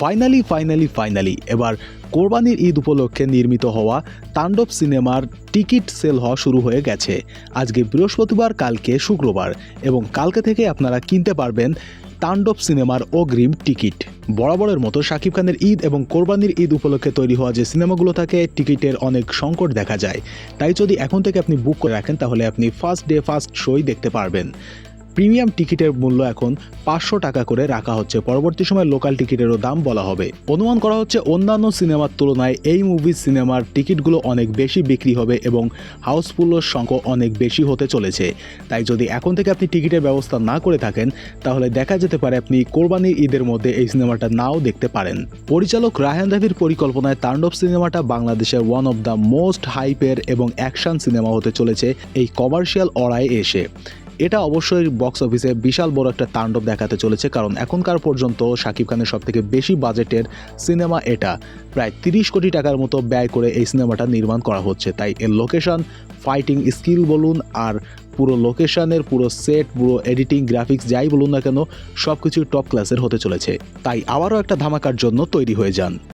Finally finally finally এবার কোরবানির ঈদ উপলক্ষে নির্মিত হওয়া তাণ্ডব সিনেমার টিকিট সেল হওয়া শুরু হয়ে গেছে। আজকে বৃহস্পতিবার, কালকে শুক্রবার এবং কালকে থেকে আপনারা কিনতে পারবেন তাণ্ডব সিনেমার অগ্রিম টিকিট। বরাবরের মতো শাকিব খানের ঈদ এবং কোরবানির ঈদ উপলক্ষে তৈরি হওয়া যে সিনেমাগুলো থাকে, টিকিটের অনেক সংকট দেখা যায়। তাই যদি এখন থেকে আপনি বুক করে রাখেন, তাহলে আপনি ফার্স্ট ডে ফার্স্ট শোই দেখতে পারবেন। প্রিমিয়াম টিকিটের মূল্য এখন পাঁচশো টাকা করে রাখা হচ্ছে। পরবর্তী সময় লোকাল টিকিটেরও দাম বলা হবে। অনুমান করা হচ্ছে অন্যান্য সিনেমার তুলনায় এই মুভি সিনেমার টিকিটগুলো অনেক বেশি বিক্রি হবে এবং হাউসফুলের সংখ্যা অনেক বেশি হতে চলেছে। তাই যদি এখন থেকে আপনি টিকিটের ব্যবস্থা না করে থাকেন, তাহলে দেখা যেতে পারে আপনি কোরবানির ঈদের মধ্যে এই সিনেমাটা নাও দেখতে পারেন। পরিচালক রায়হান রাভির পরিকল্পনায় তাণ্ডব সিনেমাটা বাংলাদেশের ওয়ান অফ দ্য মোস্ট হাইপের এবং অ্যাকশন সিনেমা হতে চলেছে এই কমার্শিয়াল অড়ায় এসে। এটা অবশ্যই বক্স অফিসে বিশাল বড় একটা তাণ্ডব দেখাতে চলেছে, কারণ এখনকার পর্যন্ত শাকিব খানের সব থেকে বেশি বাজেটের সিনেমা এটা। প্রায় তিরিশ কোটি টাকার মতো ব্যয় করে এই সিনেমাটা নির্মাণ করা হচ্ছে। তাই এর লোকেশন ফাইটিং স্কিল বলুন, আর পুরো লোকেশনের পুরো সেট পুরো এডিটিং গ্রাফিক্স যাই বলুন না কেন সব কিছু টপ ক্লাসের হতে চলেছে। তাই আবারও একটা ধামাকার জন্য তৈরি হয়ে যান।